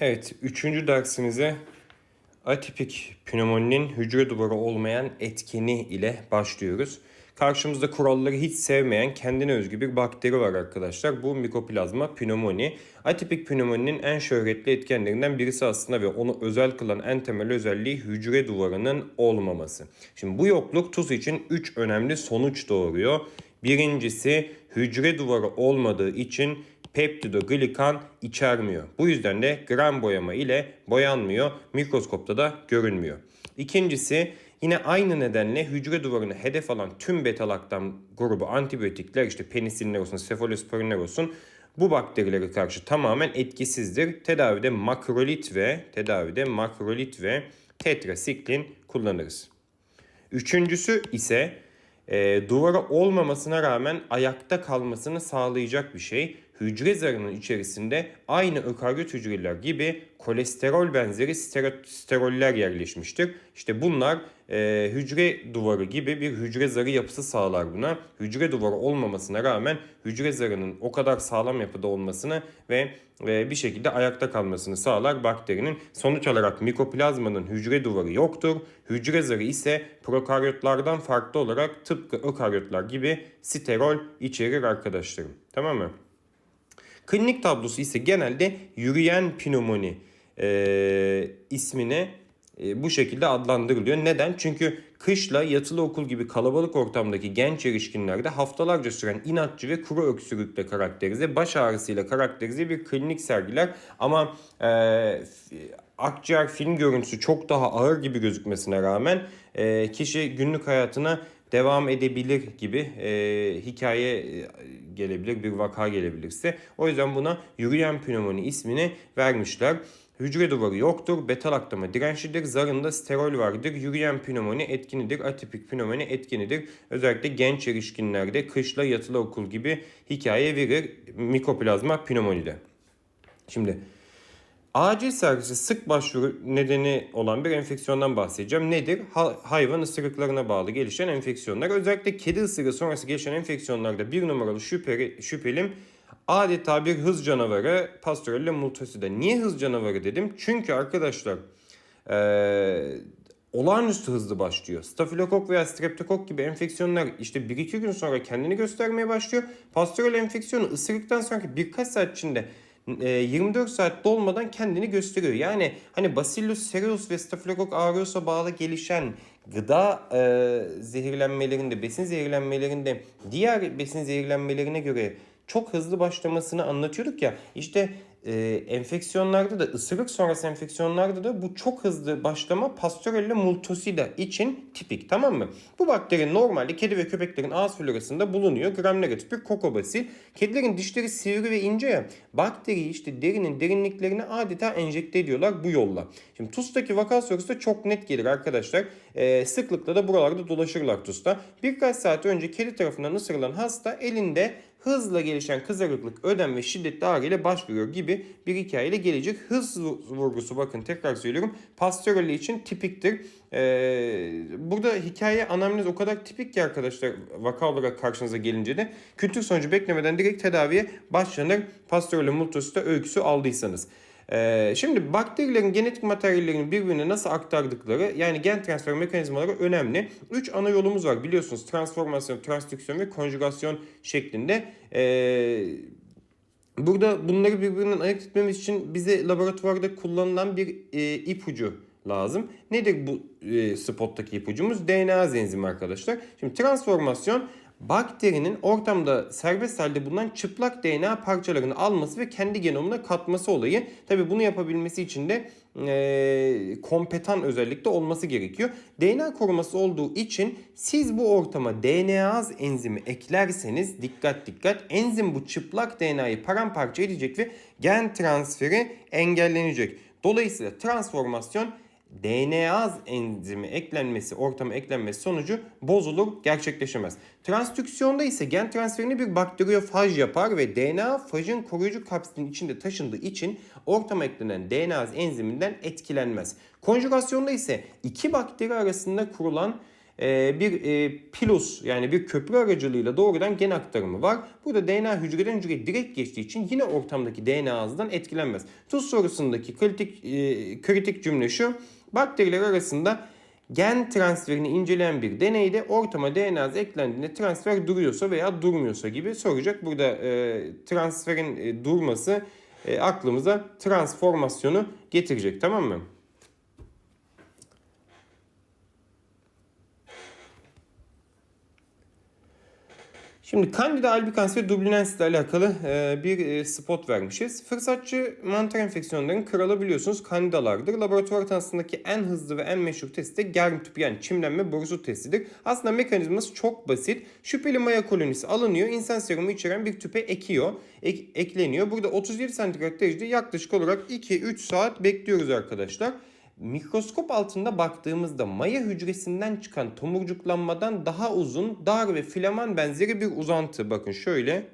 Evet, üçüncü dersimize atipik pneumoninin hücre duvarı olmayan etkeni ile başlıyoruz. Karşımızda kuralları hiç sevmeyen kendine özgü bir bakteri var arkadaşlar. Bu mikoplazma pneumoni. Atipik pneumoninin en şöhretli etkenlerinden birisi aslında ve onu özel kılan en temel özelliği hücre duvarının olmaması. Şimdi bu yokluk tuz için 3 önemli sonuç doğuruyor. Birincisi hücre duvarı olmadığı için peptidoglikan içermiyor. Bu yüzden de gram boyama ile boyanmıyor. Mikroskopta da görünmüyor. İkincisi yine aynı nedenle hücre duvarını hedef alan tüm betalaktam grubu antibiyotikler işte penisinler olsun, sefalosporinler olsun bu bakterilere karşı tamamen etkisizdir. Tedavide makrolit ve tedavide makrolit ve tetrasiklin kullanırız. Üçüncüsü ise e, duvara olmamasına rağmen ayakta kalmasını sağlayacak bir şey. Hücre zarının içerisinde aynı ökaryot hücreler gibi kolesterol benzeri stero- steroller yerleşmiştir. İşte bunlar e, hücre duvarı gibi bir hücre zarı yapısı sağlar buna. Hücre duvarı olmamasına rağmen hücre zarının o kadar sağlam yapıda olmasını ve e, bir şekilde ayakta kalmasını sağlar bakterinin. Sonuç olarak mikoplazmanın hücre duvarı yoktur. Hücre zarı ise prokaryotlardan farklı olarak tıpkı ökaryotlar gibi sterol içerir arkadaşlarım. Tamam mı? Klinik tablosu ise genelde yürüyen pnömoni e, ismine e, bu şekilde adlandırılıyor. Neden? Çünkü kışla yatılı okul gibi kalabalık ortamdaki genç erişkinlerde haftalarca süren inatçı ve kuru öksürükle karakterize, baş ağrısıyla karakterize bir klinik sergiler. Ama e, akciğer film görüntüsü çok daha ağır gibi gözükmesine rağmen e, kişi günlük hayatına devam edebilir gibi e, hikaye e, gelebilir, bir vaka gelebilirse. O yüzden buna yürüyen pnömoni ismini vermişler. Hücre duvarı yoktur, beta laktama dirençlidir, zarında sterol vardır, yürüyen pnömoni etkinidir, atipik pnömoni etkinidir. Özellikle genç erişkinlerde kışla yatılı okul gibi hikaye verir mikoplazma pneumonide. Şimdi Acil servise sık başvuru nedeni olan bir enfeksiyondan bahsedeceğim. Nedir? Ha- hayvan ısırıklarına bağlı gelişen enfeksiyonlar. Özellikle kedi ısırığı sonrası gelişen enfeksiyonlarda bir numaralı şüpheli, şüphelim adeta bir hız canavarı Pasteurella multosida. Niye hız canavarı dedim? Çünkü arkadaşlar eee olağanüstü hızlı başlıyor. Stafilokok veya streptokok gibi enfeksiyonlar işte 1-2 gün sonra kendini göstermeye başlıyor. Pasteurella enfeksiyonu ısırıktan sonraki birkaç saat içinde 24 saat dolmadan kendini gösteriyor. Yani hani Bacillus cereus ve Staphylococcus aureus'a bağlı gelişen gıda e, zehirlenmelerinde, besin zehirlenmelerinde diğer besin zehirlenmelerine göre çok hızlı başlamasını anlatıyorduk ya. İşte e, enfeksiyonlarda da ısırık sonrası enfeksiyonlarda da bu çok hızlı başlama Pasteurella multosida için tipik tamam mı? Bu bakteri normalde kedi ve köpeklerin ağız florasında bulunuyor. Gram negatif bir kokobasil. Kedilerin dişleri sivri ve ince ya. Bakteriyi işte derinin derinliklerine adeta enjekte ediyorlar bu yolla. Şimdi TUS'taki vaka sorusu da çok net gelir arkadaşlar. E, sıklıkla da buralarda dolaşırlar TUS'ta. Birkaç saat önce kedi tarafından ısırılan hasta elinde hızla gelişen kızarıklık, ödem ve şiddetli ağrı ile başvuruyor gibi bir hikayeyle gelecek. Hız vurgusu bakın tekrar söylüyorum. Pasteurella için tipiktir. Ee, burada hikaye anamnez o kadar tipik ki arkadaşlar vaka olarak karşınıza gelince de kültür sonucu beklemeden direkt tedaviye başlanır. Pasteurella multosida öyküsü aldıysanız. Ee, şimdi bakterilerin genetik materyallerini birbirine nasıl aktardıkları yani gen transfer mekanizmaları önemli. 3 ana yolumuz var biliyorsunuz transformasyon, transdüksiyon ve konjugasyon şeklinde. Ee, burada bunları birbirinden ayırt etmemiz için bize laboratuvarda kullanılan bir e, ipucu lazım. Nedir bu e, spottaki ipucumuz? DNA enzimi arkadaşlar. Şimdi transformasyon bakterinin ortamda serbest halde bulunan çıplak DNA parçalarını alması ve kendi genomuna katması olayı. Tabi bunu yapabilmesi için de e, kompetan özellikle olması gerekiyor. DNA koruması olduğu için siz bu ortama DNAz enzimi eklerseniz dikkat dikkat enzim bu çıplak DNA'yı paramparça edecek ve gen transferi engellenecek. Dolayısıyla transformasyon DNAz enzimi eklenmesi, ortama eklenmesi sonucu bozulur, gerçekleşemez. Transdüksiyonda ise gen transferini bir bakteriyofaj yapar ve DNA fajın koruyucu kapsülün içinde taşındığı için ortama eklenen DNAz enziminden etkilenmez. Konjugasyonda ise iki bakteri arasında kurulan e, bir e, pilus yani bir köprü aracılığıyla doğrudan gen aktarımı var. Burada DNA hücreden hücreye direkt geçtiği için yine ortamdaki DNA hızından etkilenmez. Tuz sorusundaki kritik e, kritik cümle şu. Bakteriler arasında gen transferini inceleyen bir deneyde ortama DNA hızı eklendiğinde transfer duruyorsa veya durmuyorsa gibi soracak. Burada e, transferin e, durması e, aklımıza transformasyonu getirecek tamam mı? Şimdi Candida albicans ve Dublinensis ile alakalı e, bir e, spot vermişiz. Fırsatçı mantar enfeksiyonlarının kralı biliyorsunuz Candidalardır. Laboratuvar tanısındaki en hızlı ve en meşhur testi de germ tüpü yani çimlenme borusu testidir. Aslında mekanizması çok basit. Şüpheli maya kolonisi alınıyor. insan serumu içeren bir tüpe ekiyor. Ek, ekleniyor. Burada 37 santigrat derecede yaklaşık olarak 2-3 saat bekliyoruz arkadaşlar mikroskop altında baktığımızda maya hücresinden çıkan tomurcuklanmadan daha uzun, dar ve filaman benzeri bir uzantı. Bakın şöyle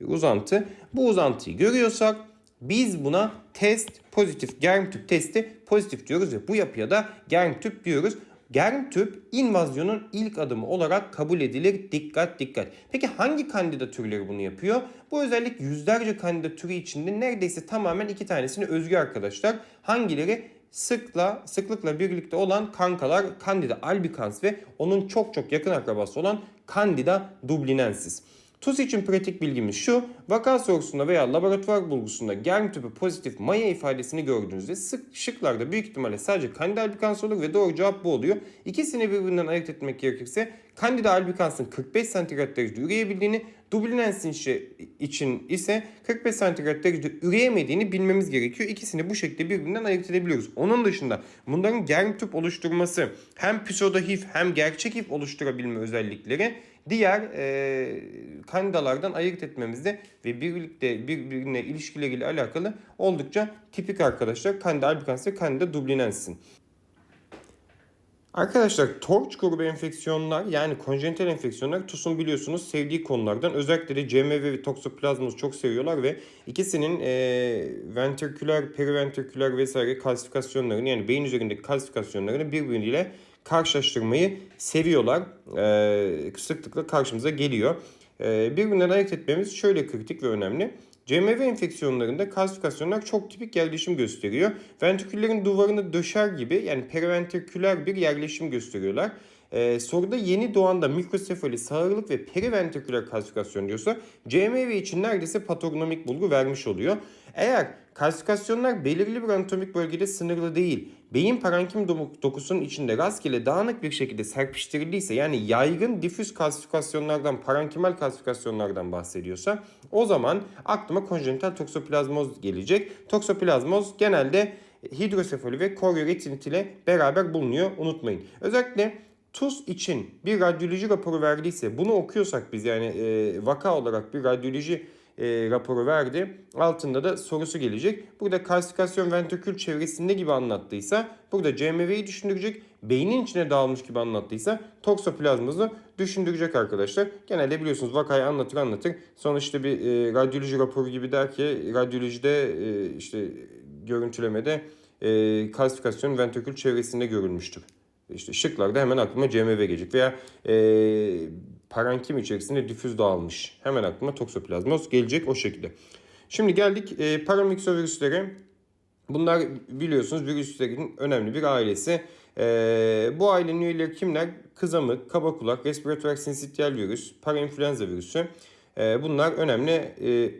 bir uzantı. Bu uzantıyı görüyorsak biz buna test pozitif germ tüp testi pozitif diyoruz ve bu yapıya da germ tüp diyoruz. Germ tüp invazyonun ilk adımı olarak kabul edilir. Dikkat dikkat. Peki hangi kandida türleri bunu yapıyor? Bu özellik yüzlerce kandida türü içinde neredeyse tamamen iki tanesini özgü arkadaşlar. Hangileri? Sıkla sıklıkla birlikte olan kankalar Candida albicans ve onun çok çok yakın akrabası olan Candida dublinensis. TUS için pratik bilgimiz şu. Vaka sorusunda veya laboratuvar bulgusunda germ tüpü pozitif maya ifadesini gördüğünüzde sık şıklarda büyük ihtimalle sadece Candida albicans olur ve doğru cevap bu oluyor. İkisini birbirinden ayırt etmek gerekirse Candida albicans'ın 45 santigrat derecede üreyebildiğini, Dublinensis için ise 45 santigrat derecede üreyemediğini bilmemiz gerekiyor. İkisini bu şekilde birbirinden ayırt edebiliyoruz. Onun dışında bunların germ tüp oluşturması hem pseudo HIV hem gerçek HIV oluşturabilme özellikleri diğer e, kandidalardan ayırt etmemizde ve birlikte birbirine ilişkileriyle alakalı oldukça tipik arkadaşlar. Candida albicans ve Candida dublinensis'in. Arkadaşlar torç grubu enfeksiyonlar yani konjenital enfeksiyonlar TUS'un biliyorsunuz sevdiği konulardan. Özellikle de CMV ve toksoplazmozu çok seviyorlar ve ikisinin e, ventriküler, periventriküler vesaire kalsifikasyonlarını yani beyin üzerindeki kalsifikasyonlarını birbiriyle karşılaştırmayı seviyorlar. E, sıklıkla karşımıza geliyor. E, birbirinden ayırt etmemiz şöyle kritik ve önemli. CMV enfeksiyonlarında kalsifikasyonlar çok tipik yerleşim gösteriyor. Ventriküllerin duvarını döşer gibi yani periventriküler bir yerleşim gösteriyorlar. Ee, soruda yeni doğanda mikrosefali, sağırlık ve periventriküler kalsifikasyon diyorsa CMV için neredeyse patognomik bulgu vermiş oluyor. Eğer kalsifikasyonlar belirli bir anatomik bölgede sınırlı değil, beyin parenkim dokusunun içinde rastgele dağınık bir şekilde serpiştirildiyse yani yaygın difüz kalsifikasyonlardan, parenkimal kalsifikasyonlardan bahsediyorsa o zaman aklıma konjenital toksoplazmoz gelecek. Toksoplazmoz genelde hidrosefali ve korioretinit ile beraber bulunuyor unutmayın. Özellikle TUS için bir radyoloji raporu verdiyse bunu okuyorsak biz yani e, vaka olarak bir radyoloji e, raporu verdi. Altında da sorusu gelecek. Burada kalsifikasyon ventrikül çevresinde gibi anlattıysa burada CMV'yi düşündürecek. Beynin içine dağılmış gibi anlattıysa toksoplazmozu düşündürecek arkadaşlar. Genelde biliyorsunuz vakayı anlatır anlatır. Sonra işte bir e, radyoloji raporu gibi der ki radyolojide e, işte görüntülemede e, kalsifikasyon ventrikül çevresinde görülmüştür. İşte şıklarda hemen aklıma CMV gelecek veya e, parenkim içerisinde difüz dağılmış. Hemen aklıma toksoplazmoz gelecek o şekilde. Şimdi geldik e, paramiksovirüslere. Bunlar biliyorsunuz virüslerin önemli bir ailesi. E, bu ailenin üyeleri kimler? Kızamık, kaba kulak, respiratuar sinsitiyal virüs, parainfluenza virüsü. E, bunlar önemli e,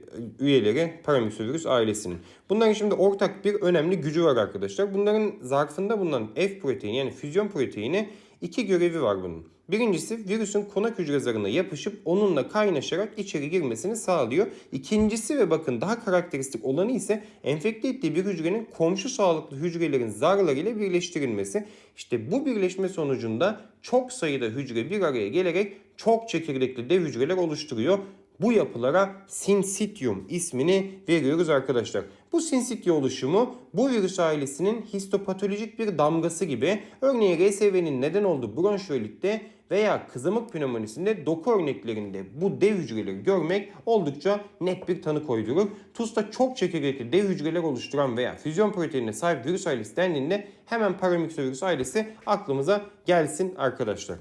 üyeleri paramiksovirüs ailesinin. Bunların şimdi ortak bir önemli gücü var arkadaşlar. Bunların zarfında bulunan F proteini yani füzyon proteini iki görevi var bunun. Birincisi virüsün konak hücre zarına yapışıp onunla kaynaşarak içeri girmesini sağlıyor. İkincisi ve bakın daha karakteristik olanı ise enfekte ettiği bir hücrenin komşu sağlıklı hücrelerin zarlarıyla birleştirilmesi. İşte bu birleşme sonucunda çok sayıda hücre bir araya gelerek çok çekirdekli dev hücreler oluşturuyor. Bu yapılara sinsitium ismini veriyoruz arkadaşlar. Bu sinsitya oluşumu bu virüs ailesinin histopatolojik bir damgası gibi örneğin RSV'nin neden olduğu bronşiyolitte veya kızamık pneumonisinde doku örneklerinde bu dev hücreleri görmek oldukça net bir tanı koydurur. TUS'ta çok çekirdekli dev hücreler oluşturan veya füzyon proteinine sahip virüs ailesi dendiğinde hemen paramikrovirüs ailesi aklımıza gelsin arkadaşlar.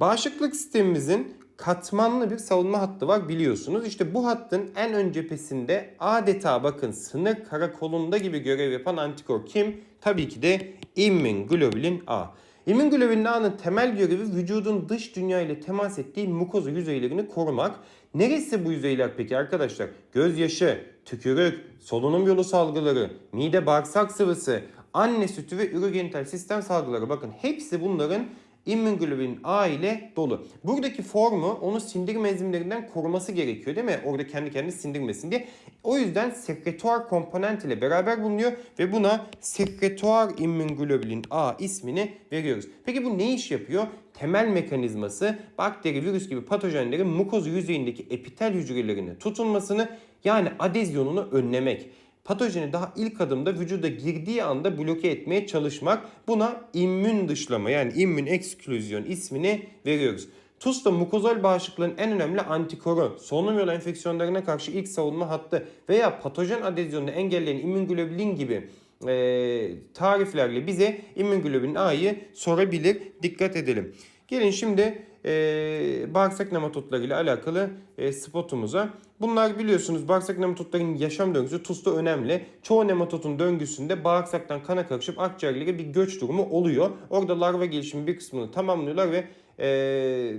Bağışıklık sistemimizin katmanlı bir savunma hattı var biliyorsunuz. İşte bu hattın en ön cephesinde adeta bakın sınır karakolunda gibi görev yapan antikor kim? Tabii ki de immunoglobulin A. İmmünoglobulin A'nın temel görevi vücudun dış dünya ile temas ettiği mukoza yüzeylerini korumak. Neresi bu yüzeyler peki arkadaşlar? Gözyaşı, tükürük, solunum yolu salgıları, mide bağırsak sıvısı, anne sütü ve ürogenital sistem salgıları. Bakın hepsi bunların immunoglobulin A ile dolu. Buradaki formu onu sindirim enzimlerinden koruması gerekiyor değil mi? Orada kendi kendine sindirmesin diye. O yüzden sekretuar komponent ile beraber bulunuyor ve buna sekretuar immunoglobulin A ismini veriyoruz. Peki bu ne iş yapıyor? Temel mekanizması bakteri, virüs gibi patojenlerin mukoz yüzeyindeki epitel hücrelerine tutunmasını yani adezyonunu önlemek patojeni daha ilk adımda vücuda girdiği anda bloke etmeye çalışmak. Buna immün dışlama yani immün eksklüzyon ismini veriyoruz. TUS da mukozal bağışıklığın en önemli antikoru, solunum yolu enfeksiyonlarına karşı ilk savunma hattı veya patojen adezyonunu engelleyen immünoglobulin gibi e, tariflerle bize immünoglobulin A'yı sorabilir. Dikkat edelim. Gelin şimdi e, bağırsak nematotları ile alakalı e, spotumuza. Bunlar biliyorsunuz bağırsak nematotların yaşam döngüsü TUS'ta önemli. Çoğu nematotun döngüsünde bağırsaktan kana karışıp akciğerlere bir göç durumu oluyor. Orada larva gelişimi bir kısmını tamamlıyorlar ve e,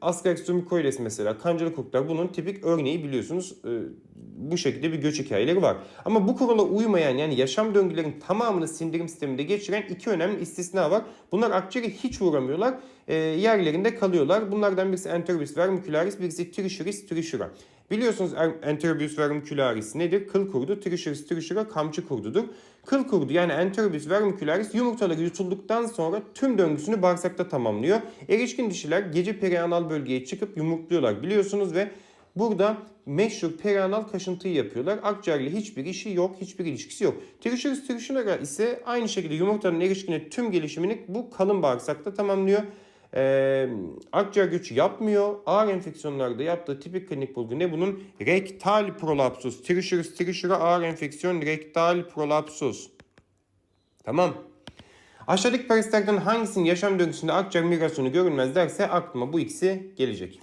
Ascaris mesela kancalı kurtlar bunun tipik örneği biliyorsunuz. E, bu şekilde bir göç hikayeleri var. Ama bu kurala uymayan yani yaşam döngülerin tamamını sindirim sisteminde geçiren iki önemli istisna var. Bunlar akciğere hiç uğramıyorlar. E, yerlerinde kalıyorlar. Bunlardan birisi Enterobus vermicularis, birisi Trichuris trichura. Biliyorsunuz Enterobus vermicularis nedir? Kıl kurdu. Trichuris trichura kamçı kurdudur. Kıl kurdu yani Enterobus vermicularis yumurtaları yutulduktan sonra tüm döngüsünü bağırsakta tamamlıyor. Erişkin dişiler gece perianal bölgeye çıkıp yumurtluyorlar biliyorsunuz ve Burada meşhur perianal kaşıntıyı yapıyorlar. Akciğerle hiçbir işi yok, hiçbir ilişkisi yok. Trichuris trichura ise aynı şekilde yumurtanın erişkine tüm gelişimini bu kalın bağırsakta tamamlıyor. Ee, akciğer göçü yapmıyor. Ağır enfeksiyonlarda yaptığı tipik klinik bulgu ne bunun? Rektal prolapsus. Trichuris trichura ağır enfeksiyon rektal prolapsus. Tamam. Aşağıdaki parazitlerden hangisinin yaşam döngüsünde akciğer migrasyonu görülmez derse aklıma bu ikisi gelecek.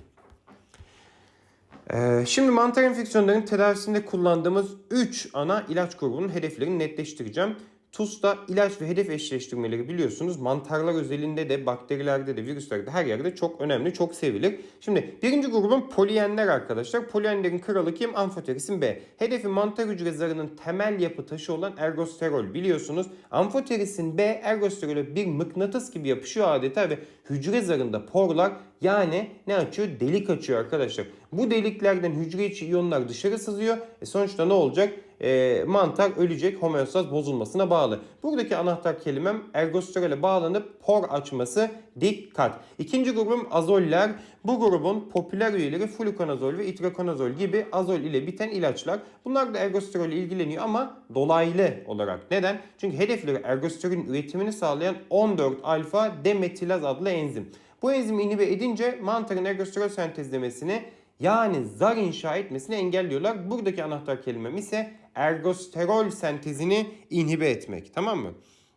Ee, şimdi mantar enfeksiyonlarının tedavisinde kullandığımız 3 ana ilaç grubunun hedeflerini netleştireceğim. TUS'ta ilaç ve hedef eşleştirmeleri biliyorsunuz mantarlar özelinde de bakterilerde de virüslerde her yerde çok önemli, çok sevilir. Şimdi birinci grubun poliyenler arkadaşlar. Poliyenlerin kralı kim? Amfoterisin B. Hedefi mantar hücre zarının temel yapı taşı olan ergosterol biliyorsunuz. Amfoterisin B ergosterole bir mıknatıs gibi yapışıyor adeta ve hücre zarında porlar yani ne açıyor? Delik açıyor arkadaşlar. Bu deliklerden hücre içi iyonlar dışarı sızıyor. E sonuçta ne olacak? E, mantar ölecek homeostaz bozulmasına bağlı. Buradaki anahtar kelimem ergosterole bağlanıp por açması dikkat. İkinci grubum azoller. Bu grubun popüler üyeleri flukonazol ve itrakonazol gibi azol ile biten ilaçlar. Bunlar da ergosterol ilgileniyor ama dolaylı olarak. Neden? Çünkü hedefleri ergosterolün üretimini sağlayan 14 alfa demetilaz adlı enzim. Bu enzimi inhibe edince mantarın ergosterol sentezlemesini yani zar inşa etmesini engelliyorlar. Buradaki anahtar kelimem ise ergosterol sentezini inhibe etmek. Tamam mı?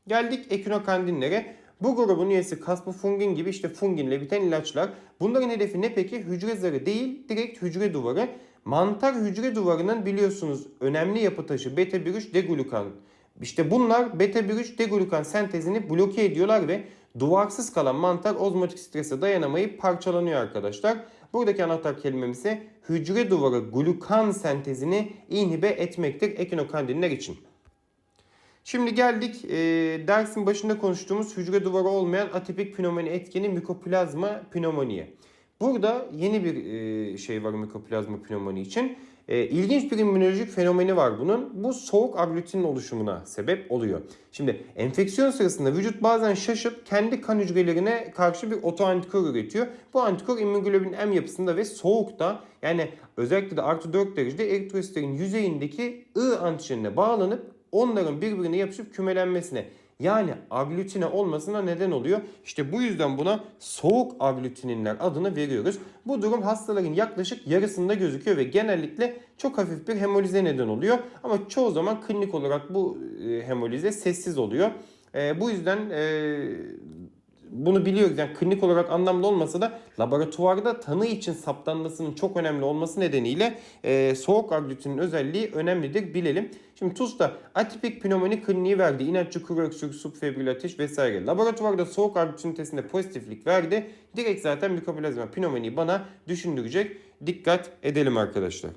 Geldik ekinokandinlere. Bu grubun üyesi kaspofungin gibi işte funginle biten ilaçlar. Bunların hedefi ne peki? Hücre zarı değil, direkt hücre duvarı. Mantar hücre duvarının biliyorsunuz önemli yapı taşı beta-1,3 deglukan. İşte bunlar beta-1,3 deglukan sentezini bloke ediyorlar ve duvarsız kalan mantar ozmotik strese dayanamayıp parçalanıyor arkadaşlar. Buradaki anahtar kelimemiz ise hücre duvarı glukan sentezini inhibe etmektir ekinokandinler için. Şimdi geldik e, dersin başında konuştuğumuz hücre duvarı olmayan atipik pnömoni etkeni mikoplazma pnömoniye. Burada yeni bir e, şey var mikoplazma pnömoni için. E, ilginç bir immünolojik fenomeni var bunun. Bu soğuk aglutinin oluşumuna sebep oluyor. Şimdi enfeksiyon sırasında vücut bazen şaşıp kendi kan hücrelerine karşı bir otoantikor üretiyor. Bu antikor immunoglobulin M yapısında ve soğukta yani özellikle de artı 4 derecede eritrositlerin yüzeyindeki I antijenine bağlanıp onların birbirine yapışıp kümelenmesine Yani aglutine olmasına neden oluyor. İşte bu yüzden buna soğuk aglutininler adını veriyoruz. Bu durum hastaların yaklaşık yarısında gözüküyor ve genellikle çok hafif bir hemolize neden oluyor. Ama çoğu zaman klinik olarak bu e, hemolize sessiz oluyor. E, bu yüzden e, bunu biliyoruz. Yani klinik olarak anlamlı olmasa da laboratuvarda tanı için saptanmasının çok önemli olması nedeniyle e, soğuk aglutinin özelliği önemlidir bilelim. Şimdi TUS'ta atipik pnömoni kliniği verdi. İnatçı kuru öksürük, subfebril ateş vesaire. Laboratuvarda soğuk aglutin testinde pozitiflik verdi. Direkt zaten mikoplazma pnömoniyi bana düşündürecek. Dikkat edelim arkadaşlar.